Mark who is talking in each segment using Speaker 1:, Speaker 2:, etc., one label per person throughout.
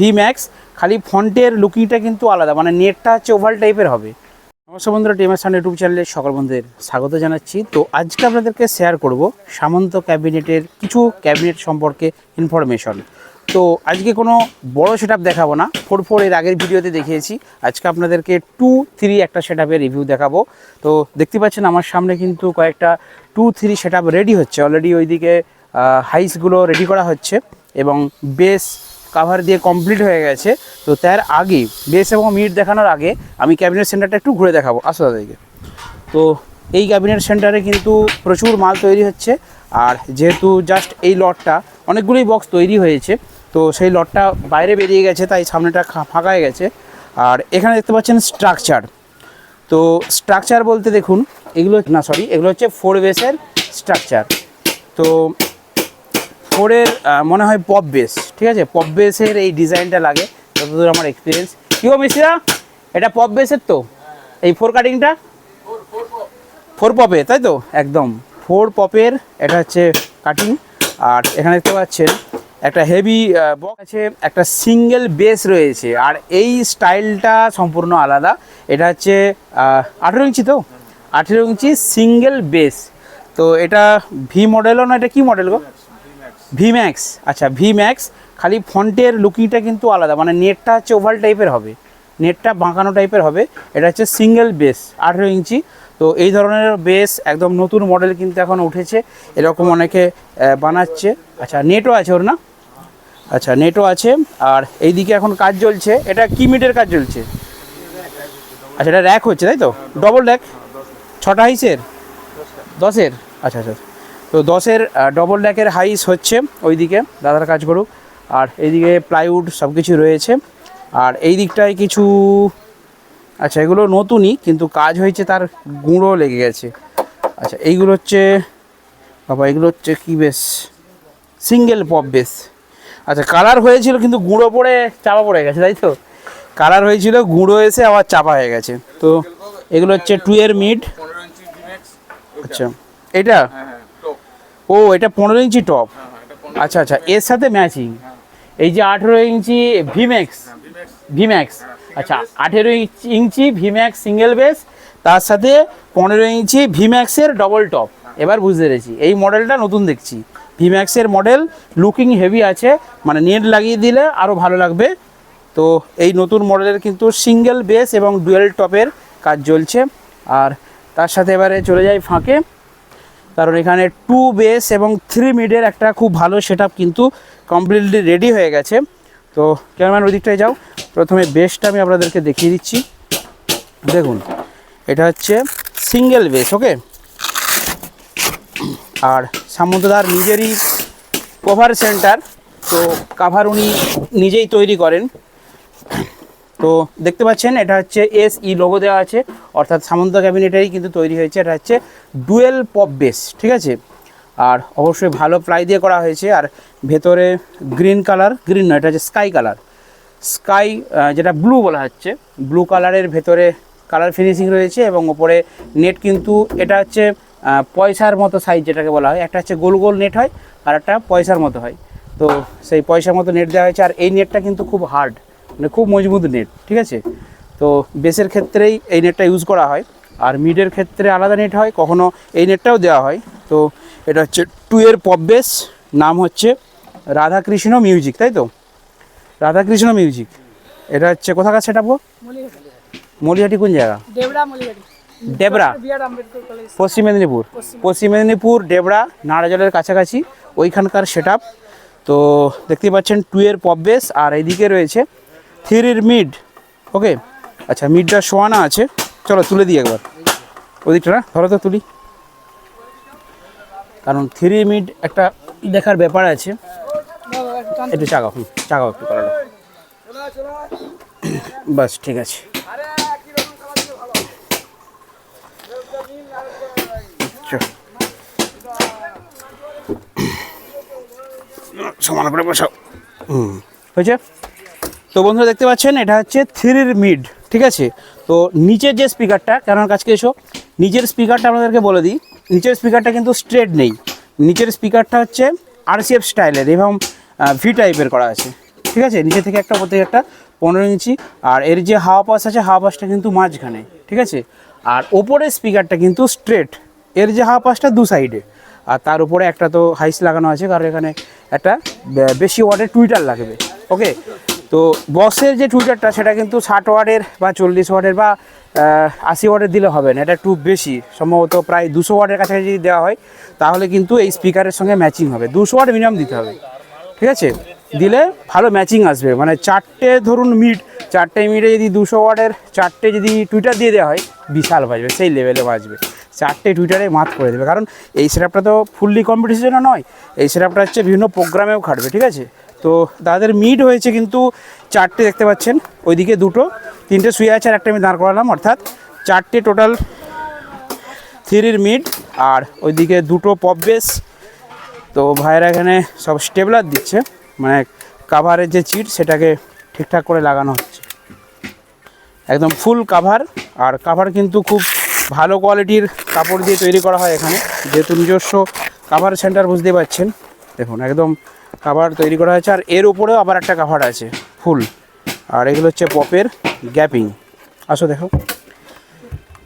Speaker 1: V max খালি ফন্টের লুকিংটা কিন্তু আলাদা মানে নেটটা হচ্ছে ওভাল টাইপের হবে। নমস্কার বন্ধুরা টিএমএস ইউটিউব চ্যানেলে সকল বন্ধুদের স্বাগত জানাচ্ছি। তো আজকে আপনাদেরকে শেয়ার করব সামন্ত ক্যাবিনেটের কিছু ক্যাবিনেট সম্পর্কে ইনফরমেশন তো আজকে কোনো বড় সেট দেখাবো না ফোর ফোর এর আগের ভিডিওতে দেখিয়েছি। আজকে আপনাদেরকে টু থ্রি একটা সেট রিভিউ দেখাবো। তো দেখতে পাচ্ছেন আমার সামনে কিন্তু কয়েকটা টু থ্রি সেট রেডি হচ্ছে। অলরেডি ওইদিকে হাইসগুলো রেডি করা হচ্ছে এবং বেস কাভার দিয়ে কমপ্লিট হয়ে গেছে। তো তার আগে বেস এবং মিট দেখানোর আগে আমি ক্যাবিনেট সেন্টারটা একটু ঘুরে দেখাবো। আসো দাদাকে। তো এই ক্যাবিনেট সেন্টারে কিন্তু প্রচুর মাল তৈরি হচ্ছে। আর যেহেতু জাস্ট এই লটটা অনেকগুলোই বক্স তৈরি হয়েছে, তো সেই লটটা বাইরে বেরিয়ে গেছে, তাই সামনেটা ফাঁকা হয়ে গেছে। আর এখানে দেখতে পাচ্ছেন স্ট্রাকচার তো স্ট্রাকচার বলতে দেখুন, এগুলো না সরি এগুলো হচ্ছে ফোর বেসের স্ট্রাকচার তো ফোরের মনে হয় পপ বেস, ঠিক আছে? পপ বেসের এই ডিজাইনটা লাগে, যতদূর আমার এক্সপিরিয়েন্স কি গো মিস্ত্রিরা এটা পপ বেসের তো? এই ফোর কাটিংটা? ফোর পপে, তাই তো? একদম। ফোর পপের, এটা হচ্ছে কাটিং আর এখানে দেখতে পাচ্ছেন, একটা হেভি বক্স আছে, একটা সিঙ্গেল বেস রয়েছে, আর এই স্টাইলটা সম্পূর্ণ আলাদা। এটা হচ্ছে আঠেরো ইঞ্চি তো? আঠেরো ইঞ্চি সিঙ্গেল বেস তো এটা ভি মডেলও না, এটা কি মডেল গো? ভি ম্যাক্স আচ্ছা ভি ম্যাক্স খালি ফন্টের লুকিংটা কিন্তু আলাদা মানে নেটটা হচ্ছে ওভাল টাইপের হবে, নেটটা বাঁকানো টাইপের হবে, এটা হচ্ছে সিঙ্গেল বেস আঠেরো ইঞ্চি। তো এই ধরনের বেস একদম নতুন মডেল কিন্তু এখন উঠেছে, এরকম অনেকে বানাচ্ছে। আচ্ছা নেটও আছে ওর না? আচ্ছা নেটও আছে, আর এইদিকে এখন কাজ চলছে, এটা কি মিটের কাজ চলছে। আচ্ছা এটা র্যাক হচ্ছে, তাই তো? ডবল র্যাক ছটা হাইসের? দশের? আচ্ছা আচ্ছা। তো দশের ডবল র্যাকের হাইস হচ্ছে ওইদিকে, দাদার কাজ করুক। আর এইদিকে প্লাইউড সব কিছু রয়েছে। আর এই দিকটায় কিছু আচ্ছা এগুলো নতুনই, কিন্তু কাজ হয়েছে তার গুঁড়ো লেগে গেছে। আচ্ছা এইগুলো হচ্ছে, বাবা, এগুলো হচ্ছে কী বেশ? সিঙ্গেল পপ বেশ। আচ্ছা কালার হয়েছিল, কিন্তু গুঁড়ো পড়ে, চাপা পড়ে গেছে, তাই তো? কালার হয়েছিল, গুঁড়ো এসে আবার চাপা হয়ে গেছে। তো এগুলো হচ্ছে টু এর মিড আচ্ছা এটা?
Speaker 2: হ্যাঁ হ্যাঁ।
Speaker 1: ও এটা পনেরো ইঞ্চি টপ
Speaker 2: হ্যাঁ হ্যাঁ পনেরো
Speaker 1: আচ্ছা আচ্ছা এর সাথে ম্যাচিং এই যে আঠেরো ইঞ্চি ভিম্যাক্স
Speaker 2: ভিম্যাক্স
Speaker 1: আচ্ছা আঠেরো ইঞ্চি ভিম্যাক্স সিঙ্গেল বেস তার সাথে পনেরো ইঞ্চি ভিম্যাক্সের ডবল টপ এবার বুঝতে পেরেছি এই মডেলটা নতুন দেখছি। ভিম্যাক্সের মডেল লুকিং হেভি আছে মানে নেট লাগিয়ে দিলে আরও ভালো লাগবে। তো এই নতুন মডেলের কিন্তু সিঙ্গেল বেস এবং ডুয়েল টপের কাজ চলছে। আর তার সাথে এবারে চলে যাই ফাঁকে। কারণ এখানে টু বেস এবং থ্রি মিডের একটা খুব ভালো সেট কিন্তু কমপ্লিটলি রেডি হয়ে গেছে। তো ক্যামেরাম্যান ওই দিকটায় যাও। প্রথমে বেসটা আমি আপনাদেরকে দেখিয়ে দিচ্ছি। দেখুন, এটা হচ্ছে সিঙ্গেল বেস ওকে আর সামন্তদার নিজেরই কভার সেন্টার তো কাভার উনি নিজেই তৈরি করেন। তো দেখতে পাচ্ছেন, এটা হচ্ছে এস ই লোগো দেওয়া আছে। অর্থাৎ সামন্ত ক্যাবিনেটেরই কিন্তু তৈরি হয়েছে। এটা হচ্ছে ডুয়েল পপ বেস ঠিক আছে? আর অবশ্যই ভালো প্লাই দিয়ে করা হয়েছে। আর ভেতরে গ্রিন কালার গ্রিন নয়, এটা হচ্ছে স্কাই কালার স্কাই যেটা ব্লু বলা হচ্ছে ব্লু কালারের ভেতরে কালার ফিনিশিং রয়েছে এবং ওপরে নেট কিন্তু এটা হচ্ছে পয়সার মতো সাইজ যেটাকে বলা হয়। একটা হচ্ছে গোল গোল নেট হয়, আর একটা পয়সার মতো হয়। তো সেই পয়সার মতো নেট দেওয়া হয়েছে। আর এই নেটটা কিন্তু খুব হার্ড মানে খুব মজবুত নেট ঠিক আছে? তো বেসের ক্ষেত্রেই এই নেটটা ইউজ করা হয়। আর মিডের ক্ষেত্রে আলাদা নেট হয় কখনো এই নেটটাও দেওয়া হয়। তো এটা হচ্ছে টু এর পপ বেস নাম হচ্ছে রাধাকৃষ্ণ মিউজিক তাই তো? রাধাকৃষ্ণ মিউজিক এটা হচ্ছে কোথাকার সেট আপো মলিহাটি। কোন জায়গা? ডেবরা পশ্চিম মেদিনীপুর। পশ্চিম মেদিনীপুর। ডেবরা নাড়াজলের কাছাকাছি ওইখানকার সেট তো দেখতে পাচ্ছেন টু এর পপ বেস আর এইদিকে রয়েছে থ্রির মিড। ওকে আচ্ছা মিডটা শোয়ানা আছে। চলো, তুলে দিই একবার। ওদিকটা না, ধরো তো তুলি। কারণ থ্রি মিড একটা দেখার ব্যাপার আছে। একটু চাগাও, হুম, চাগাও একটু, করালো। বাস, ঠিক আছে। সমান করে বসাও। হুম। হয়েছে? তো বন্ধুরা দেখতে পাচ্ছেন, এটা হচ্ছে থ্রির মিড, ঠিক আছে? তো নিচের যে স্পিকারটা কেন কাছকে এসো। নিচের স্পিকারটা আপনাদেরকে বলে দিই, নিচের স্পিকারটা কিন্তু স্ট্রেট নেই। নিচের স্পিকারটা হচ্ছে আরসিএফ স্টাইলের এবং ভি টাইপের করা আছে, ঠিক আছে? নিচে থেকে একটা থেকে একটা, পনেরো ইঞ্চি, আর এর যে হাওয়া পাস আছে হাওয়া পাসটা কিন্তু মাঝখানে, ঠিক আছে? আর ওপরের স্পিকারটা কিন্তু স্ট্রেট, এর যে হাওয়া পাসটা দু সাইডে আর তার উপরে একটা তো হাইস লাগানো আছে, কারণ এখানে একটা বেশি ওয়ার্ডের টুইটার লাগবে ওকে তো বসের যে টুইটারটা সেটা কিন্তু ষাট ওয়ার্ডের বা চল্লিশ ওয়ার্ডের বা আশি ওয়ার্ডের দিলে হবে না, এটা একটু বেশি। সম্ভবত প্রায় দুশো ওয়ার্ডের কাছাকাছি যদি দেওয়া হয়, তাহলে কিন্তু এই স্পিকারের সঙ্গে ম্যাচিং হবে। দুশো ওয়ার্ড মিনিমাম দিতে হবে। ঠিক আছে? দিলে ভালো ম্যাচিং আসবে। মানে চারটে ধরুন মিড চারটে মিটে যদি দুশো ওয়ার্ডের চারটে যদি টুইটার দিয়ে দেওয়া হয়, বিশাল বাজবে, সেই লেভেলে বাজবে। চারটে টুইটারে মাত করে দেবে। কারণ এই সেটআপটা তো ফুললি কম্পিটিশনে নয়, এই সেটআপটা হচ্ছে বিভিন্ন প্রোগ্রামেও খাটবে। ঠিক আছে? তো তাদের মিড হয়েছে কিন্তু চারটে দেখতে পাচ্ছেন। ওইদিকে দুটো, তিনটে শুয়ে আছে আর একটা আমি দাঁড় করালাম, অর্থাৎ চারটে টোটাল থ্রির মিড আর ওইদিকে দুটো পপ বেস তো ভাইয়েরা এখানে সব স্টেবলার দিচ্ছে মানে কাভারের যে চিট সেটাকে ঠিকঠাক করে লাগানো হচ্ছে। একদম ফুল কাভার আর কাভার কিন্তু খুব ভালো কোয়ালিটির কাপড় দিয়ে তৈরি করা হয় এখানে। যেহেতু নিজস্ব কাভার সেন্টার বুঝতে পারছেন। দেখুন, একদম কাভার তৈরি করা হয়েছে, আর এর উপরেও আবার একটা কাভার আছে, ফুল। আর এগুলো হচ্ছে পপের গ্যাপিং। আসো দেখো।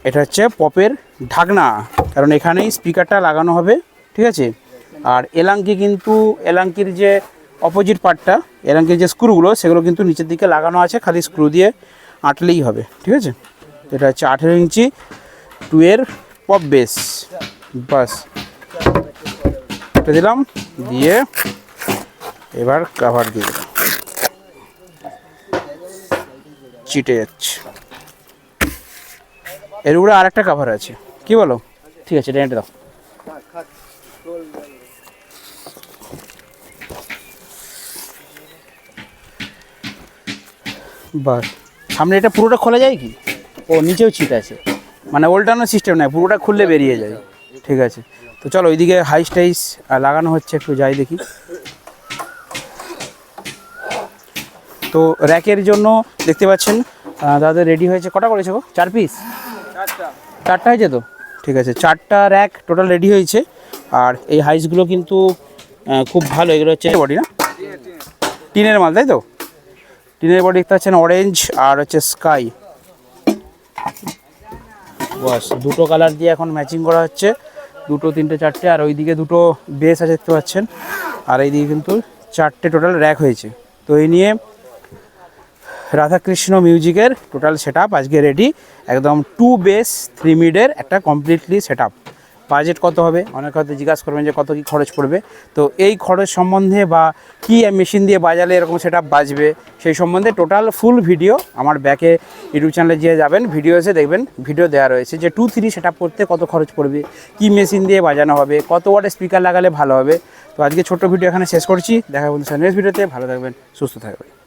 Speaker 1: এটা হচ্ছে পপের ঢাকনা, কারণ এখানেই স্পিকারটা লাগানো হবে, ঠিক আছে? আর এলাঙ্কি কিন্তু, এলাঙ্কির যে অপোজিট পার্টটা এলাঙ্কির যে স্ক্রুগুলো সেগুলো কিন্তু নিচের দিকে লাগানো আছে, খালি স্ক্রু দিয়ে আঁটলেই হবে, ঠিক আছে? এটা হচ্ছে আঠেরো ইঞ্চি টুয়ের পপ বেস বাস। এটা দিলাম। দিয়ে এবার কাভার দিয়ে দিলাম চিটে যাচ্ছে। এর উপরে আর একটা কাভার আছে। কি বলো? ঠিক আছে রেন্ট দাও। বাস সামনে এটা পুরোটা খোলা যায় কি? ও নিচেও ছিট আছে। মানে ওল্টানো সিস্টেম নাই পুরোটা খুললে বেরিয়ে যায়। ঠিক আছে। তো চলো ওইদিকে হাইস টাইস লাগানো হচ্ছে একটু যাই দেখি। তো র্যাকের জন্য দেখতে পাচ্ছেন দাদা রেডি হয়েছে। কটা করেছে গো? চার পিস চারটা। হয়েছে তো? ঠিক আছে চারটা র্যাক টোটাল রেডি হয়েছে। আর এই হাইসগুলো কিন্তু খুব ভালো। এগুলো হচ্ছে বডি না? টিনের মাল তাই তো? টিনের বডি দেখতে পাচ্ছেন অরেঞ্জ আর হচ্ছে স্কাই বাস দুটো কালার দিয়ে এখন ম্যাচিং করা হচ্ছে। দুটো, তিনটে, চারটে, আর ওইদিকে দুটো বেস আছে দেখতে পাচ্ছেন। আর এইদিকে কিন্তু চারটে টোটাল র্যাক হয়েছে। তো এই নিয়ে রাধাকৃষ্ণ মিউজিকের টোটাল সেট আজকে রেডি একদম টু বেস থ্রি মিডের একটা কমপ্লিটলি সেট বাজেট কত হবে? অনেক হয়তো জিজ্ঞাসা করবেন যে কত কী খরচ পড়বে। তো এই খরচ সম্বন্ধে বা কী মেশিন দিয়ে বাজালে এরকম সেটা বাজবে, সেই সম্বন্ধে টোটাল ফুল ভিডিও আমার ব্যাকে ইউটিউব চ্যানেলে যে যাবেন। ভিডিও এসে দেখবেন ভিডিও দেওয়া রয়েছে যে টু থ্রি সেট করতে কত খরচ পড়বে, কী মেশিন দিয়ে বাজানো হবে, কত ওয়াটের স্পিকার লাগালে ভালো হবে। তো আজকে ছোট্ট ভিডিও এখানে শেষ করছি। দেখা বন্ধু নেক্সট ভিডিওতে ভালো থাকবেন, সুস্থ থাকবেন।